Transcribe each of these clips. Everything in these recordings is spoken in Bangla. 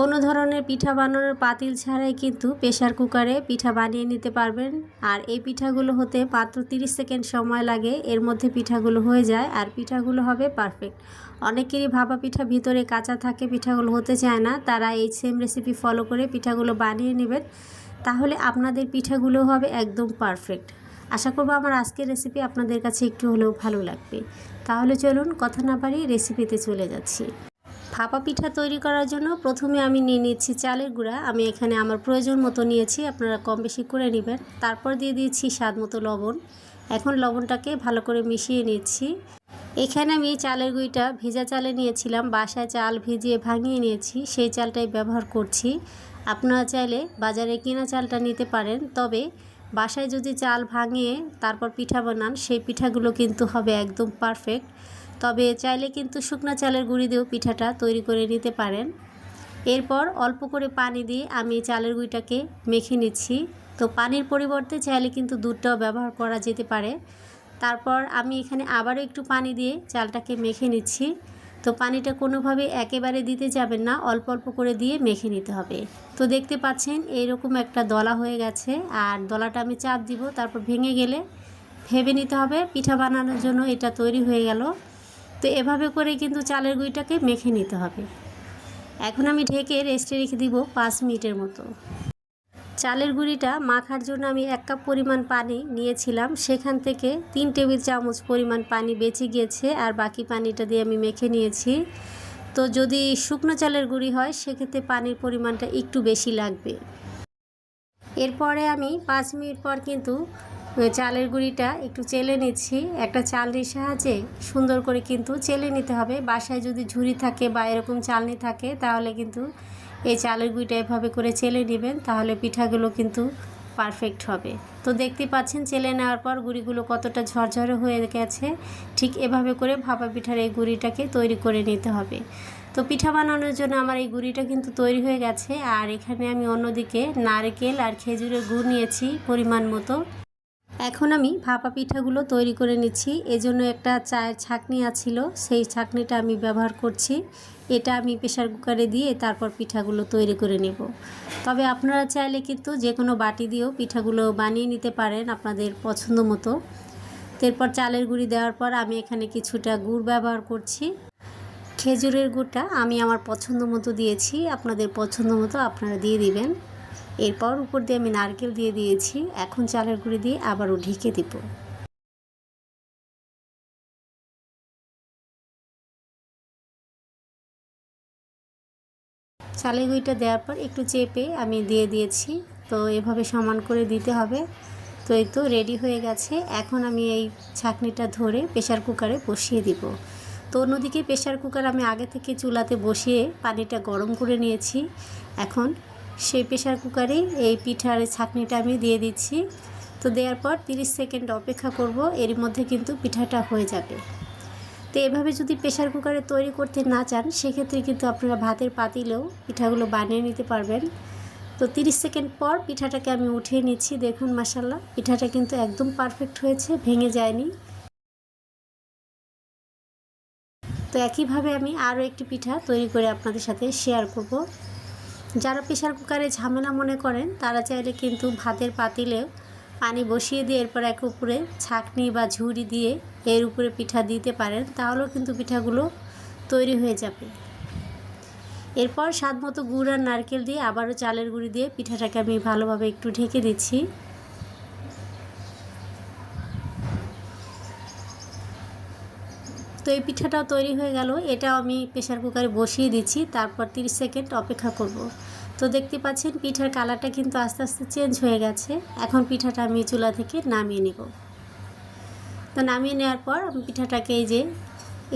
কোনো ধরনের পিঠা বানানোর পাতিল ছাড়াই কিন্তু প্রেশার কুকারে পিঠা বানিয়ে নিতে পারবেন। আর এই পিঠাগুলো হতে মাত্র 30 সেকেন্ড সময় লাগে, এর মধ্যে পিঠাগুলো হয়ে যায় আর পিঠাগুলো হবে পারফেক্ট। অনেকেরই ভাপা পিঠা ভিতরে কাঁচা থাকে, পিঠাগুলো হতে চায় না, তারা এই সেম রেসিপি ফলো করে পিঠাগুলো বানিয়ে নেবেন। তাহলে আপনাদের পিঠাগুলো হবে একদম পারফেক্ট আশা করব আমার আজকের রেসিপি আপনাদের কাছে একটু হলেও ভালো লাগবে। তাহলে চলুন কথা না বাড়িয়ে রেসিপিতে চলে যাচ্ছি। ভাপা পিঠা তৈরি করার জন্য প্রথমে আমি নিয়ে নিচ্ছি চালের গুঁড়া। আমি এখানে আমার প্রয়োজন মতো নিয়েছি, আপনারা কম বেশি করে নেবেন। তারপর দিয়ে দিয়েছি স্বাদ মতো লবণ। এখন লবণটাকে ভালো করে মিশিয়ে নিচ্ছি। এখানে আমি চালের গুঁড়িটা ভেজা চালে নিয়েছিলাম, বাসায় চাল ভিজিয়ে ভাঙিয়ে নিয়েছি, সেই চালটাই ব্যবহার করছি। আপনারা চাইলে বাজারে কেনা চালটা নিতে পারেন, তবে বাসায় যদি চাল ভাঙিয়ে তারপর পিঠা বানান, সেই পিঠাগুলো কিন্তু হবে একদম পারফেক্ট। তবে চাইলে কিন্তু শুকনো চালের গুঁড়ি দিয়েও পিঠাটা তৈরি করে নিতে পারেন। এরপর অল্প করে পানি দিয়ে আমি চালের গুঁড়িটাকে মেখে নিচ্ছি। তো পানির পরিবর্তে চাইলে কিন্তু দুধটাও ব্যবহার করা যেতে পারে। তারপর আমি এখানে আবারও একটু পানি দিয়ে চালটাকে মেখে নিচ্ছি। তো পানিটা কোনোভাবে একেবারে দিতে যাবেন না, অল্প অল্প করে দিয়ে মেখে নিতে হবে। তো দেখতে পাচ্ছেন এইরকম একটা দলা হয়ে গেছে। আর দলাটা আমি চাপ দিব, তারপর ভেঙে গেলে ভেবে নিতে হবে, পিঠা বানানোর জন্য এটা তৈরি হয়ে গেল। তো এভাবে করে কিন্তু চালের গুঁড়িটাকে মেখে নিতে হবে। এখন আমি ঢেকে রেস্টে রেখে দিব পাঁচ মিনিটের মতো। চালের গুঁড়িটা মাখার জন্য আমি এক কাপ পরিমাণ পানি নিয়েছিলাম। সেখান থেকে তিন টেবিল চামচ পরিমাণ পানি বেঁচে গিয়েছে আর বাকি পানিটা দিয়ে আমি মেখে নিয়েছি। তো যদি শুকনো চালের গুঁড়ি হয়, সেক্ষেত্রে পানির পরিমাণটা একটু বেশি লাগবে। এরপরে আমি পাঁচ মিনিট পর কিন্তু চালের গুঁড়িটা একটু চেলে নিচ্ছি। একটা চালনির সাহায্যে সুন্দর করে কিন্তু চেলে নিতে হবে। বাসায় যদি ঝুড়ি থাকে বা এরকম চালনি থাকে, তাহলে কিন্তু এই চালের গুঁড়িটা এভাবে করে চেলে নেবেন, তাহলে পিঠাগুলো কিন্তু পারফেক্ট হবে। তো দেখতে পাচ্ছেন, চেলে নেওয়ার পর গুঁড়িগুলো কতটা ঝরঝরে হয়ে গেছে। ঠিক এভাবে করে ভাপা পিঠার এই গুঁড়িটাকে তৈরি করে নিতে হবে। তো পিঠা বানানোর জন্য আমার এই গুঁড়িটা কিন্তু তৈরি হয়ে গেছে। আর এখানে আমি অন্যদিকে নারকেল আর খেজুরের গুড় নিয়েছি পরিমাণ মতো। এখন আমি ভাপা পিঠাগুলো তৈরি করে নিচ্ছি। এজন্য একটা চায়ের ছাকনি আছিল, সেই ছাকনিটা আমি ব্যবহার করছি। এটা আমি প্রেশার কুকারে দিয়ে তারপর পিঠাগুলো তৈরি করে নেব। তবে আপনারা চাইলে কিন্তু যে কোনো বাটি দিয়েও পিঠাগুলো বানিয়ে নিতে পারেন আপনাদের পছন্দ মতো। এরপর চালের গুঁড়ি দেওয়ার পর আমি এখানে কিছুটা গুড় ব্যবহার করছি। খেজুরের গুড়টা আমি আমার পছন্দ মতো দিয়েছি। আপনাদের পছন্দ মতো আপনারা দিয়ে দিবেন। এরপর উপর দিয়ে আমি নারকেল দিয়ে দিয়েছি। এখন চালের গুঁড়ি দিয়ে আবারও ঢেকে দিব। চালের গুঁড়িটা দেওয়ার পর একটু চেপে আমি দিয়ে দিয়েছি। তো এভাবে সমান করে দিতে হবে। তো এই তো রেডি হয়ে গেছে। এখন আমি এই ছাকনিটা ধরে প্রেশার কুকারে বসিয়ে দিব। তো অন্যদিকে প্রেশার কুকার আমি আগে থেকে চুলাতে বসিয়ে পানিটা গরম করে নিয়েছি। এখন সেই প্রেশার কুকারে এই পিঠার ছাকনিটা আমি দিয়ে দিচ্ছি। তো দেওয়ার পর 30 সেকেন্ড অপেক্ষা করব, এর মধ্যে কিন্তু পিঠাটা হয়ে যাবে। তো এভাবে যদি প্রেশার কুকারে তৈরি করতে না চান, সেক্ষেত্রে কিন্তু আপনারা ভাতের পাতিলেও পিঠাগুলো বানিয়ে নিতে পারবেন। তো 30 সেকেন্ড পর পিঠাটাকে আমি উঠিয়ে নিচ্ছি, দেখুন মাসাল্লাহ পিঠাটা কিন্তু একদম পারফেক্ট হয়েছে, ভেঙে যায়নি। তো একইভাবে আমি আরও একটি পিঠা তৈরি করে আপনাদের সাথে শেয়ার করব। যারা প্রেশার কুকারে ঝামেলা মনে করেন, তারা চাইলে কিন্তু ভাতের পাতিলেও পানি বসিয়ে দিয়ে এরপর এক উপরে ছাকনি বা ঝুড়ি দিয়ে এর উপরে পিঠা দিতে পারেন, তাহলেও কিন্তু পিঠাগুলো তৈরি হয়ে যাবে এরপর স্বাদ মতো গুড় আর নারকেল দিয়ে আবারও চালের গুঁড়ি দিয়ে পিঠাটাকে আমি ভালোভাবে একটু ঢেকে দিচ্ছি তো এই পিঠাটাও তৈরি হয়ে গেল, এটাও আমি প্রেশার কুকারে বসিয়ে দিচ্ছি, তারপর 30 সেকেন্ড অপেক্ষা করব। তো দেখতে পাচ্ছেন, পিঠার কালারটা কিন্তু আস্তে আস্তে চেঞ্জ হয়ে গেছে। এখন পিঠাটা আমি চুলা থেকে নামিয়ে নেব। তো নামিয়ে নেওয়ার পর আমি পিঠাটাকে এই যে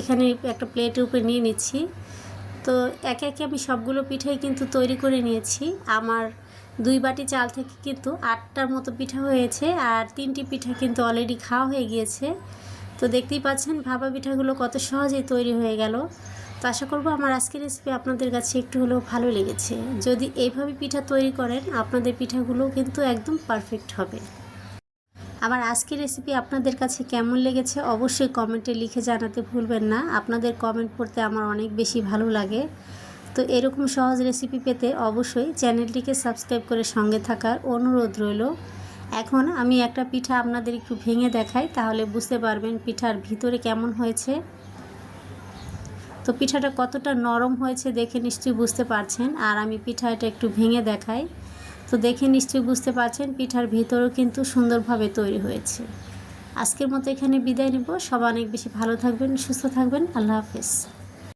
এখানে একটা প্লেটের উপরে নিয়ে নিচ্ছি। তো একে একে আমি সবগুলো পিঠাই কিন্তু তৈরি করে নিয়েছি। আমার দুই বাটি চাল থেকে কিন্তু আটটার মতো পিঠা হয়েছে আর তিনটি পিঠা কিন্তু অলরেডি খাওয়া হয়ে গিয়েছে। তো দেখতেই পাচ্ছেন, ভাপা পিঠাগুলো কত সহজেই তৈরি হয়ে গেল। তো আশা করব আমার আজকের রেসিপি আপনাদের কাছে একটু হলেও ভালো লেগেছে। যদি এইভাবে পিঠা তৈরি করেন, আপনাদের পিঠাগুলো কিন্তু একদম পারফেক্ট হবে। আমার আজকের রেসিপি আপনাদের কাছে কেমন লেগেছে অবশ্যই কমেন্টে লিখে জানাতে ভুলবেন না। আপনাদের কমেন্ট পড়তে আমার অনেক বেশি ভালো লাগে। তো এরকম সহজ রেসিপি পেতে অবশ্যই চ্যানেলটিকে সাবস্ক্রাইব করে সঙ্গে থাকার অনুরোধ রইল। এখন আমি একটা পিঠা আপনাদের একটু ভেঙে দেখাই, তাহলে বুঝতে পারবেন পিঠার ভিতরে কেমন হয়েছে। তো পিঠাটা কতটা নরম হয়েছে দেখে নিশ্চয়ই বুঝতে পারছেন। আর আমি পিঠা এটা একটু ভেঙে দেখাই। তো দেখে নিশ্চয়ই বুঝতে পারছেন পিঠার ভিতরও কিন্তু সুন্দরভাবে তৈরি হয়েছে। আজকের মতো এখানে বিদায় নেব। সবাই অনেক বেশি ভালো থাকবেন, সুস্থ থাকবেন। আল্লাহ হাফেজ।